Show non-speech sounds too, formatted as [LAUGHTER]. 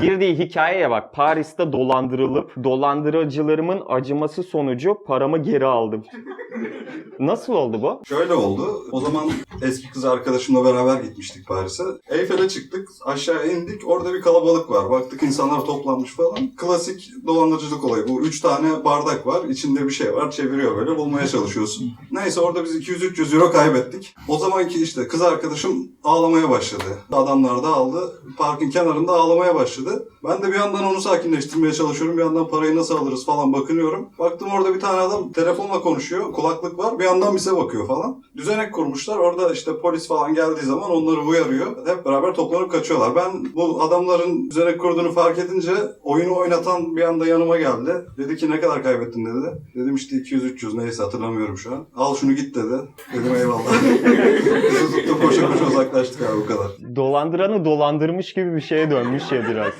Girdiği hikayeye bak. Paris'te dolandırılıp dolandırıcılarımın acıması sonucu paramı geri aldım. Nasıl oldu bu? Şöyle oldu. O zaman eski kız arkadaşımla beraber gitmiştik Paris'e. Eyfel'e çıktık. Aşağı indik. Orada bir kalabalık var. Baktık insanlar toplanmış falan. Klasik dolandırıcılık olayı. Bu üç tane bardak var. İçinde bir şey var. Çeviriyor böyle. Bulmaya çalışıyorsun. Neyse orada biz 200-300 euro kaybettik. O zamanki işte kız arkadaşım ağlamaya başladı. Adamlar da aldı. Parkın kenarında ağlamaya başladı. Ben de bir yandan onu sakinleştirmeye çalışıyorum. Bir yandan parayı nasıl alırız falan bakınıyorum. Baktım orada bir tane adam telefonla konuşuyor. Kulaklık var. Bir yandan bize bakıyor falan. Düzenek kurmuşlar. Orada işte polis falan geldiği zaman onları uyarıyor. Hep beraber toplanıp kaçıyorlar. Ben bu adamların düzenek kurduğunu fark edince oyunu oynatan bir anda yanıma geldi. Dedi ki ne kadar kaybettin dedi. Dedim işte 200-300 neyse hatırlamıyorum şu an. Al şunu git dedi. Dedim eyvallah. [LAUGHS] Bizi tuttu koşa koşa uzaklaştık abi bu kadar. Dolandıranı dolandırmış gibi bir şeye dönmüş ya biraz.